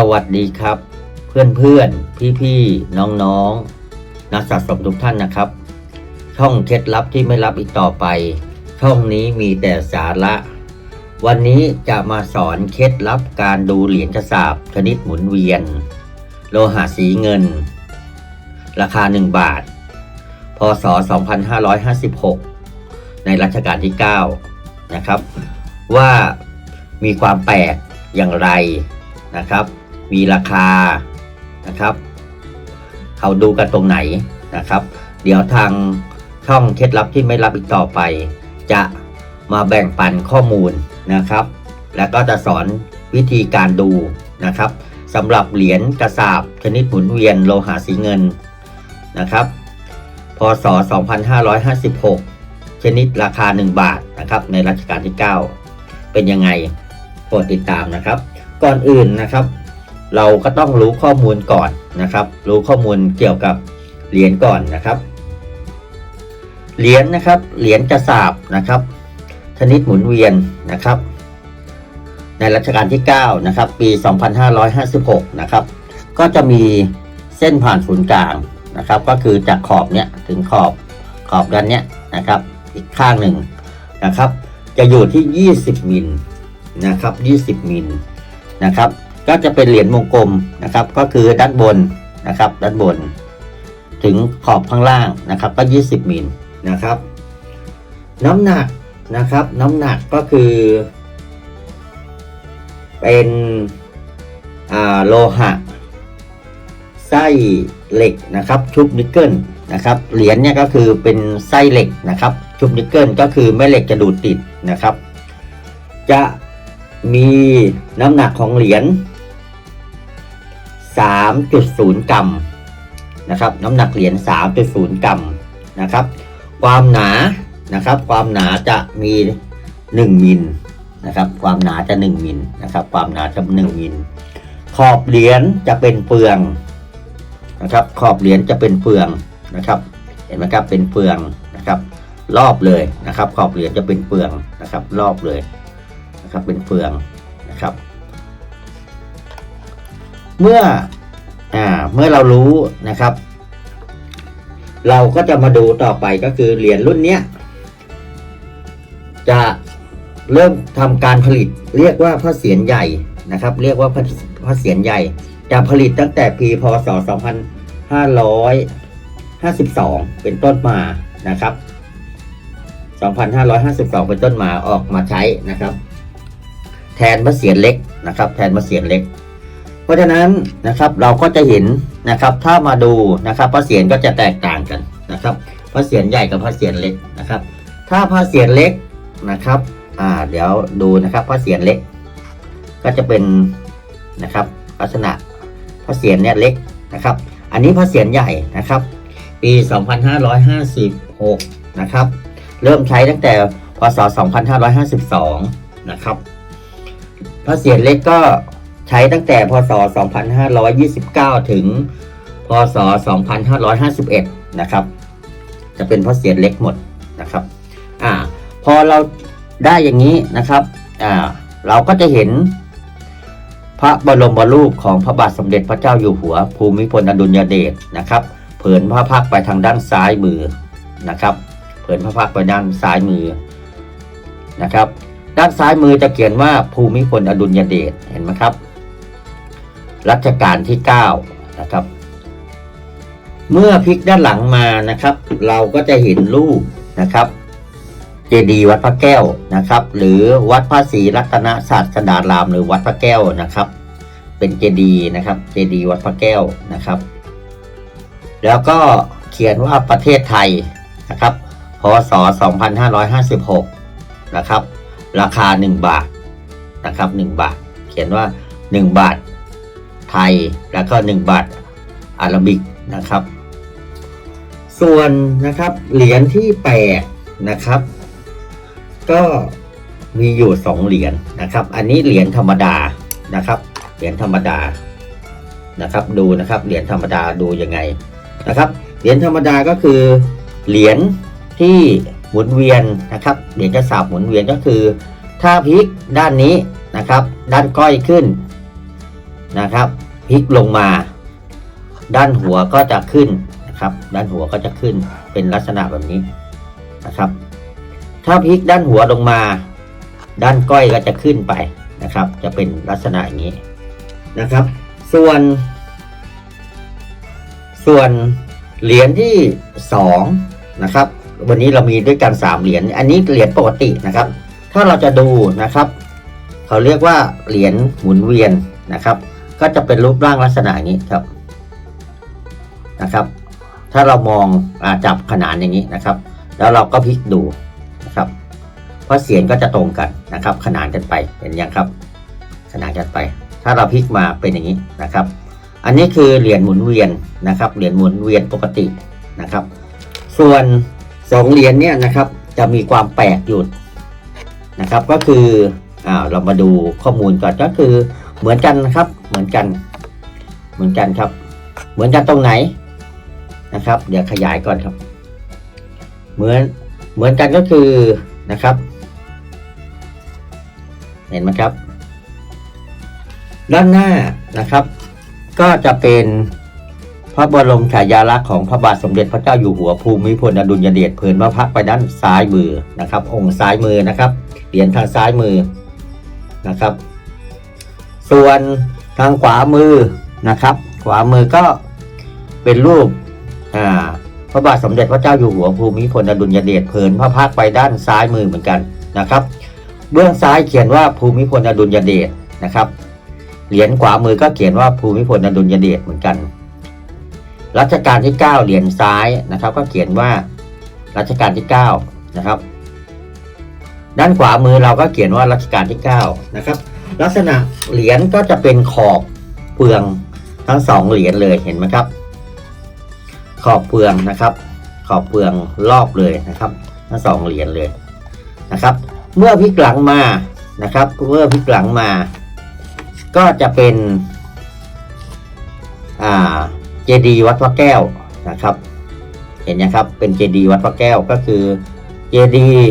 สวัสดีครับ เพื่อนเพื่อนพี่พี่ๆน้องนักสะสมทุกท่านนะครับ ช่องเคล็ดลับที่ไม่ลับอีกต่อไป ช่องนี้มีแต่สาระ วันนี้จะมาสอนเคล็ดลับการดูเหรียญกระสาบชนิดหมุนเวียน โลหะสีเงิน ราคา 1 บาท พศ 2556 ในรัชกาลที่ 9 นะครับ ว่ามีความแปลกอย่างไรนะครับ มีราคานะครับเขาดูกันตรงไหนนะครับ เดี๋ยวทางช่องเคล็ดลับที่ไม่ลับอีกต่อไป จะมาแบ่งปันข้อมูลนะครับ แล้วก็จะสอนวิธีการดูนะครับสำหรับเหรียญกระสาบชนิดหมุนเวียนโลหะสีเงินนะครับ พศ 2556 ชนิดราคา 1 บาทนะครับ ในรัชกาลที่ 9 เป็นยังไงโปรดติดตามนะครับ ก่อนอื่นนะครับ เราก็ต้องรู้ข้อมูลก่อนนะครับ รู้ข้อมูลเกี่ยวกับเหรียญก่อนนะครับ เหรียญนะครับ เหรียญกระสาบนะครับ ชนิดหมุนเวียนนะครับ ในรัชกาลที่ 9 นะครับ ปี 2556 นะครับ ก็จะมีเส้นผ่านศูนย์กลางนะครับ ก็คือจากขอบเนี้ยถึงขอบขอบด้านเนี้ยนะครับ อีกข้างหนึ่งนะครับ จะอยู่ที่ 20 มิลนะครับ 20 มิลนะครับ ก็จะเป็นเหรียญวงกลมนะครับ ก็คือด้านบนนะครับ ด้านบน ถึงขอบข้างล่างนะครับ ก็ 20มิลนะครับ น้ำหนักนะครับ น้ำหนักก็คือ เป็นโลหะ ไส้เหล็กนะครับ ชุบนิกเกิลนะครับเหรียญเนี่ยก็คือเป็นไส้เหล็กนะครับ ชุบนิกเกิลก็คือแม่เหล็กจะดูดติดนะครับ จะมีน้ำหนักของเหรียญ 3.0 กรัมนะครับน้ำหนักเหรียญ 3.0 กรัมนะครับ ความหนานะครับ ความหนาจะมี 1 มิลนะครับ ความหนาจะ 1 มิลนะครับ ความหนาจะ1มิลขอบเหรียญจะเป็นเฟืองนะครับ ขอบเหรียญจะเป็นเฟืองนะครับ เห็นไหมครับเป็นเฟืองนะครับ รอบเลยนะครับ ขอบเหรียญจะเป็นเฟืองนะครับ รอบเลยนะครับ เป็นเฟืองนะครับ เมื่ออ่าเมื่อเรารู้นะครับ เราก็จะมาดูต่อไปก็คือเหรียญรุ่นเนี้ยจะเริ่มทำการผลิตเรียกว่าพระเศียรใหญ่นะครับ เรียกว่าพระพระเศียรใหญ่ จะผลิตตั้งแต่ปีพศ 2552 เป็นต้นมานะครับ 2552 เป็นต้นมาออกมาใช้นะครับ แทนพระเศียรเล็กนะครับ แทนพระเศียรเล็ก เพราะฉะนั้นนะครับเราก็จะเห็นนะครับ ถ้ามาดูนะครับพระเศียรก็จะแตกต่างกันนะครับพระเศียรใหญ่กับพระเศียรเล็กนะครับ ถ้าพระเศียรเล็กนะครับอ่าเดี๋ยวดูนะครับพระเศียรเล็ก ก็จะเป็นนะครับลักษณะพระเศียรเนี่ยเล็กนะครับ อันนี้พระเศียรใหญ่นะครับ ปี 2556 นะครับ เริ่มใช้ตั้งแต่พศ 2552 นะครับพระเศียรเล็กก็ ใช้ตั้งแต่พศ 2529 ถึง พศ 2551 นะครับ จะเป็นพระเศียเล็กหมดนะครับอ่าพอเราได้อย่างนี้นะครับอ่าเราก็จะเห็นพระบรมรูปของพระบาทสมเด็จพระเจ้าอยู่หัว ภูมิพลอดุลยเดชนะครับ เผินพระพักไปทางด้านซ้ายมือนะครับ เผินพระพักไปด้านซ้ายมือนะครับ ด้านซ้ายมือจะเขียนว่าภูมิพลอดุลยเดชเห็นไหมครับ รัชกาลที่9นะครับ เมื่อพลิกด้านหลังมานะครับ เราก็จะเห็นรูปนะครับ เจดีย์วัดพระแก้วนะครับ หรือวัดพระศรีรัตนศาสดาราม หรือวัดพระแก้วนะครับ เป็นเจดีย์นะครับ เจดีย์วัดพระแก้วนะครับ แล้วก็เขียนว่าประเทศไทยนะครับ พศ 2556 นะครับ ราคา 1 บาทนะครับ 1 บาท เขียนว่า 1 บาท ไทยแล้วก็ 1 บาทอาราบิกนะครับ ส่วนนะครับเหรียญที่แปลกนะครับ ก็มีอยู่สองเหรียญนะครับ อันนี้เหรียญธรรมดานะครับ เหรียญธรรมดานะครับ ดูนะครับเหรียญธรรมดาดูยังไงนะครับเหรียญธรรมดาก็คือเหรียญที่หมุนเวียนนะครับเหรียญกระสาบหมุนเวียนก็คือ ถ้าพลิกด้านนี้นะครับ ด้านก้อยขึ้น นะครับพลิกลงมา ด้านหัวก็จะขึ้นนะครับ ด้านหัวก็จะขึ้นเป็นลักษณะแบบนี้นะครับ ถ้าพลิกด้านหัวลงมา ด้านก้อยก็จะขึ้นไปนะครับ จะเป็นลักษณะอย่างนี้นะครับ ส่วน ส่วนเหรียญที่สองนะครับ วันนี้เรามีด้วยกันสามเหรียญอันนี้เหรียญปกตินะครับ ถ้าเราจะดูนะครับ เขาเรียกว่าเหรียญหมุนเวียนนะครับ ก็จะเป็นรูปร่างลักษณะอย่างนี้ครับนะครับ ถ้าเรามองอจับขนานอย่างนี้นะครับ แล้วเราก็พลิกดูนะครับ เพราะเสียงก็จะตรงกันนะครับ ขนานกันไปเห็นยังครับ ขนานกันไป ถ้าเราพลิกมาเป็นอย่างนี้นะครับ อันนี้คือเหรียญหมุนเวียนนะครับเหรียญหมุนเวียนปกตินะครับ ส่วนสองเหรียญเนี่ยนะครับจะมีความแปลกอยู่นะครับ ก็คืออ่าเรามาดูข้อมูลก่อนก็คือ เหมือนกันนะครับ เหมือนกัน เหมือนกันครับ เหมือนกันตรงไหนนะครับ เดี๋ยวขยายก่อนครับ เหมือนเหมือนกันก็คือนะครับ เห็นไหมครับ ด้านหน้านะครับ ก็จะเป็นพระบรมฉายาลักษณ์ของพระบาทสมเด็จพระเจ้าอยู่หัวภูมิพลอดุลยเดชเผยพระพักไปด้านซ้ายมือนะครับ องค์ซ้ายมือนะครับเหรียญทางซ้ายมือนะครับ ส่วนทางขวามือนะครับ ขวามือก็เป็นรูปพระบาทสมเด็จพระเจ้าอยู่หัวภูมิพลอดุลยเดชเผยพระพักไปด้านซ้ายมือเหมือนกันนะครับ เบื้องซ้ายเขียนว่าภูมิพลอดุลยเดชนะครับ เหรียญขวามือก็เขียนว่าภูมิพลอดุลยเดชเหมือนกัน รัชกาลที่ 9 เหรียญซ้ายนะครับ ก็เขียนว่ารัชกาลที่ 9 นะครับ ด้านขวามือเราก็เขียนว่ารัชกาลที่ 9 นะครับ ลักษณะเหรียญก็จะเป็นขอบเปลืองทั้งสองเหรียญเลยเห็นไหมครับ ขอบเปลืองนะครับ ขอบเปลืองรอบเลยนะครับ ทั้งสองเหรียญเลยนะครับ เมื่อพลิกหลังมานะครับ เมื่อพลิกหลังมา ก็จะเป็นอ่าเจดีย์วัดพระแก้วนะครับ เห็นนะครับเป็นเจดีย์วัดพระแก้วก็คือเจดีย์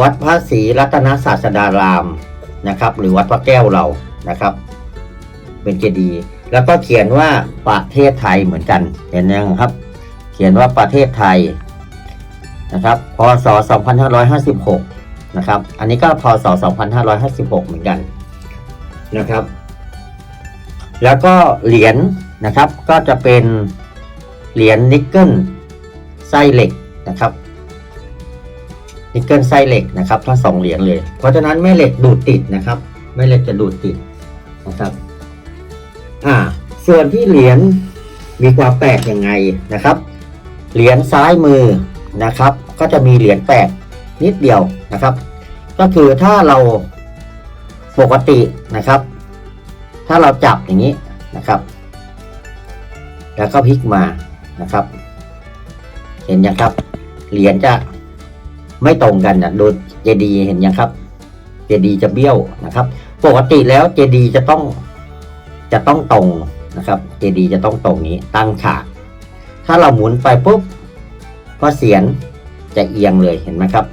วัดพระศรีรัตนศาสดาราม นะครับ หรือวัดพระแก้วเรานะครับ เป็นเจดีย์แล้วก็เขียนว่าประเทศไทยเหมือนกันเห็นยังครับ เขียนว่าประเทศไทยนะครับพศ 2556 นะครับ อันนี้ก็พศ 2556 เหมือนกันนะครับ แล้วก็เหรียญนะครับก็จะเป็นเหรียญนิกเกิลไส้เหล็กนะครับ นิกเกิลไส้เหล็กนะครับทั้งสองเหรียญเลย เพราะฉะนั้นแม่เหล็กดูดติดนะครับ แม่เหล็กจะดูดติดนะครับอ่าส่วนที่เหรียญมีความแปลกยังไงนะครับ เหรียญซ้ายมือนะครับ ก็จะมีเหรียญแปลกนิดเดียวนะครับ ก็คือถ้าเราปกตินะครับ ถ้าเราจับอย่างนี้นะครับ แล้วก็พลิกมานะครับ เห็นยังครับ เหรียญจะ ไม่ตรงกันนะโดยเจดีเห็นยังครับ เจดีจะเบี้ยวนะครับ ปกติแล้วเจดีจะต้องจะต้องตรงนะครับ เจดีจะต้องตรงนี้ตั้งฉาก ถ้าเราหมุนไปปุ๊บก็เสียนจะเอียงเลยเห็นไหมครับ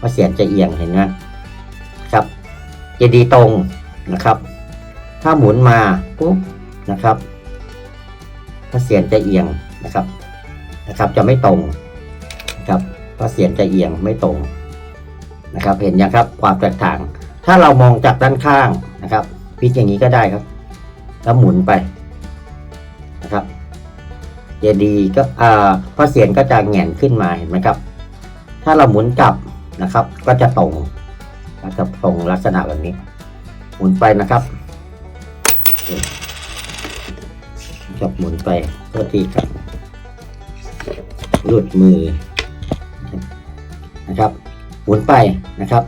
ก็เสียนจะเอียงเห็นไหมครับ เจดีตรงนะครับ ถ้าหมุนมาปุ๊บนะครับพระเสียนจะเอียงนะครับนะครับ จะไม่ตรง นะครับพระเสียนจะเอียงไม่ตรงนะครับ เห็นยังครับความแตกต่าง ถ้าเรามองจากด้านข้างนะครับพิกอย่างนี้ก็ได้ครับ แล้วหมุนไปนะครับเจดีก็อ่าพระเสียนก็จะแหงนขึ้นมาเห็นไหมครับ ถ้าเราหมุนกลับนะครับ ก็จะตรงก็จะตรงลักษณะแบบนี้ หมุนไปนะครับจับหมุนไปโทษทีครับหลุดมือ นะครับ หมุนไปนะครับ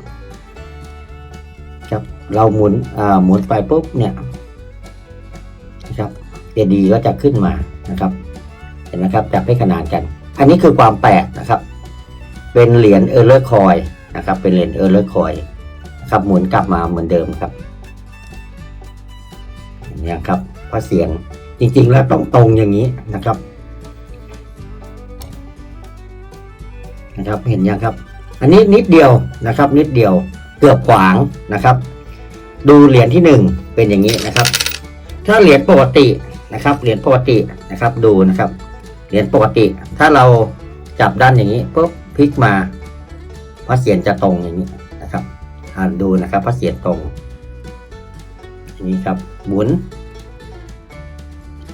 ครับเราหมุนอ่าหมุนไปปุ๊บเนี่ยนะครับเจดีก็จะขึ้นมานะครับ เห็นไหมครับจับให้ขนานกัน อันนี้คือความแปลกนะครับ เป็นเหรียญเออร์เลอร์คอยนะครับ เป็นเหรียญเออร์เลอร์คอยครับหมุนกลับมาเหมือนเดิมครับเนี่ยครับพระเสียงจริงๆแล้วต้องตรงอย่างนี้นะครับ นะครับเห็นยังครับ อันนี้นิดเดียวนะครับ นิดเดียวเกือบขวางนะครับ ดูเหรียญที่หนึ่งเป็นอย่างนี้นะครับ ถ้าเหรียญปกตินะครับ เหรียญปกตินะครับดูนะครับ เหรียญปกติ ถ้าเราจับด้านอย่างนี้ปุ๊บพลิกมาพระเศียรจะตรงอย่างนี้นะครับอ่านดูนะครับพระเศียรตรงอย่างนี้ครับหมุน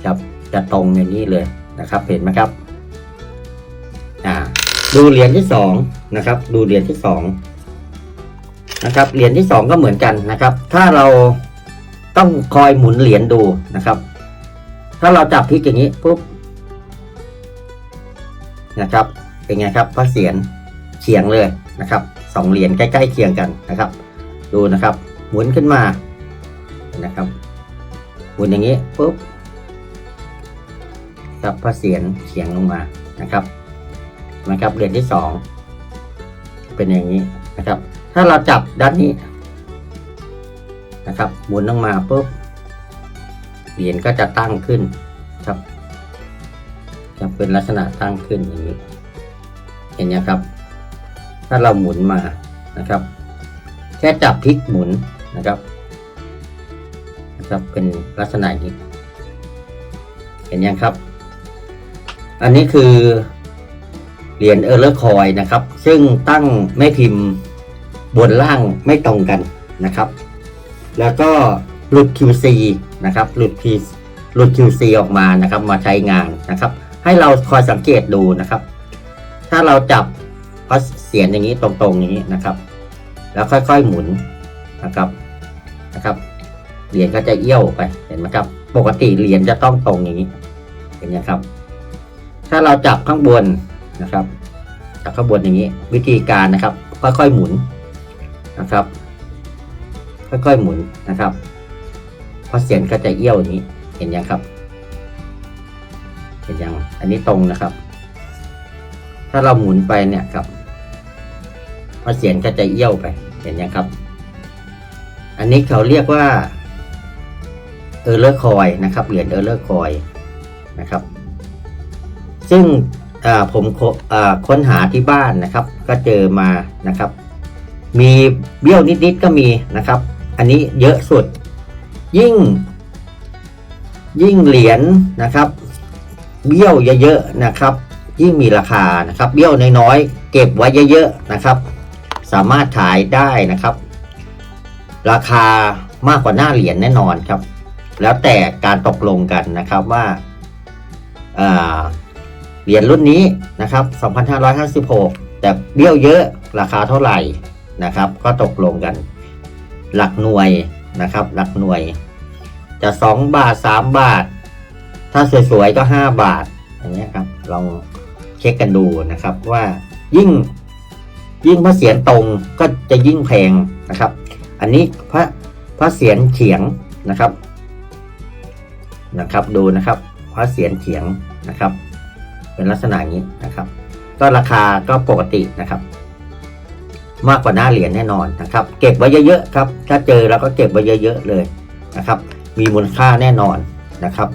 ครับจะตรงอย่างนี้เลยนะครับ เห็นไหมครับ อ่า ดูเหรียญที่สอง นะครับ ดูเหรียญที่สองนะครับเหรียญที่สองก็เหมือนกันนะครับ ถ้าเราต้องคอยหมุนเหรียญดูนะครับ ถ้าเราจับพลิกอย่างนี้ปุ๊บนะครับ เป็นไงครับพระเศียรเฉียงเลยนะครับสองเหรียญใกล้ๆเคียงกันนะครับ ดูนะครับหมุนขึ้นมานะครับหมุนอย่างนี้ปุ๊บครับพระเศียรเฉียงลงมานะครับนะครับเหรียญที่สอง เป็นอย่างนี้นะครับ ถ้าเราจับด้านนี้นะครับหมุนลงมาปุ๊บเหรียญก็จะตั้งขึ้นครับจะเป็นลักษณะตั้งขึ้นอย่างนี้ เห็นไหมครับ ถ้าเราหมุนมานะครับ แค่จับพลิกหมุนนะครับนะครับเป็นลักษณะนี้ เห็นยังครับ อันนี้คือ เหรียญเออร์เลอร์คอยนะครับ ซึ่งตั้งแม่พิมพ์บนล่างไม่ตรงกันนะครับ แล้วก็หลุด QC นะครับหลุด Q หลุด QC ออกมานะครับ มาใช้งานนะครับ ให้เราคอยสังเกตดูนะครับ ถ้าเราจับพระเสียรอย่างนี้ตรงๆอย่างนี้นะครับ แล้วค่อยๆหมุนนะครับนะครับเหรียญก็จะเอี้ยวไปเห็นไหมครับ ปกติเหรียญจะต้องตรงอย่างนี้เห็นไหมครับ ถ้าเราจับข้างบน นะครับจับข้างบนอย่างนี้ วิธีการนะครับ ค่อยๆหมุนนะครับ ค่อยๆหมุนนะครับเพราะเสียงก็จะเอี้ยวอย่างนี้ เห็นยังครับ เห็นยังอันนี้ตรงนะครับ ถ้าเราหมุนไปเนี่ยครับพระเสียงก็จะเอี้ยวไป เห็นยังครับ อันนี้เขาเรียกว่าเออร์เลอร์คอยนะครับเหรียญเออร์เลอร์คอยนะครับ ซึ่ง ผมคอ่าค้นหาที่บ้านนะครับ ก็เจอมานะครับ มีเบี้ยวนิดๆก็มีนะครับ อันนี้เยอะสุด ยิ่ง ยิ่งเหรียญนะครับ เบี้ยวเยอะๆนะครับ ยิ่งมีราคานะครับ เบี้ยวน้อยๆเก็บไว้เยอะๆนะครับ สามารถขายได้นะครับ ราคามากกว่าหน้าเหรียญแน่นอนครับ แล้วแต่การตกลงกันนะครับว่าอ่า เหรียญรุ่นนี้นะครับ 2,556 แต่เบี้ยวเยอะราคาเท่าไหร่นะครับ ก็ตกลงกัน หลักหน่วยนะครับ หลักหน่วย จะ 2 บาท 3 บาท ถ้าสวยๆก็ 5 บาทอย่างเงี้ยครับลองเช็คกันดูนะครับว่ายิ่งยิ่งพระเสียรตรงก็จะยิ่งแพงนะครับ อันนี้พระพระเสียรเฉียงนะครับนะครับ ดูนะครับ พระเสียรเฉียงนะครับ เป็นลักษณะนี้นะครับ ก็ราคาก็ปกตินะครับ มากกว่าหน้าเหรียญแน่นอนนะครับ เก็บไว้เยอะๆครับ ถ้าเจอเราก็เก็บไว้เยอะๆเลยนะครับ มีมูลค่าแน่นอนนะครับ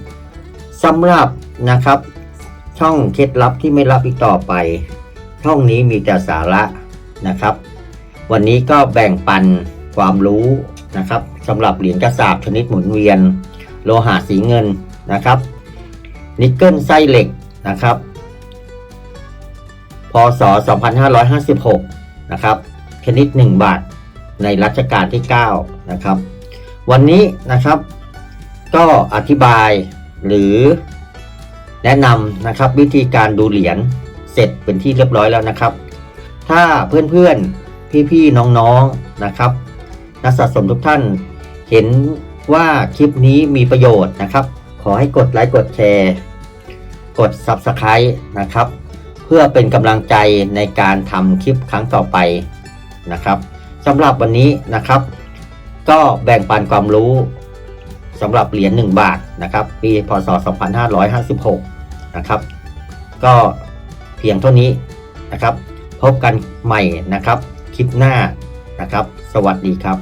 สำหรับนะครับ ช่องเคล็ดลับที่ไม่รับอีกต่อไป ช่องนี้มีแต่สาระนะครับ วันนี้ก็แบ่งปันความรู้นะครับสำหรับเหรียญกระสาบชนิดหมุนเวียน โลหะสีเงินนะครับ นิกเกิลไส้เหล็กนะครับ พศ 2556 นะครับชนิด 1 บาทในรัชกาลที่ 9 นะครับ วันนี้นะครับก็อธิบายหรือแนะนำนะครับวิธีการดูเหรียญเสร็จเป็นที่เรียบร้อยแล้วนะครับ ถ้าเพื่อนๆ พี่ๆ น้องๆนะครับนักสะสมทุกท่านเห็นว่าคลิปนี้มีประโยชน์นะครับ ขอให้กดไลค์กดแชร์ กด Subscribe นะครับ พื่อเป็นกำลังใจในการทำคลิปครั้งต่อไปนะครับสำหรับวันนี้นะครับ ก็แบ่งปันความรู้สำหรับเหรียญ1บาทนะครับ ปีพศ 2556 นะครับ ก็เพียงเท่านี้นะครับ พบกันใหม่นะครับ คลิปหน้านะครับ สวัสดีครับ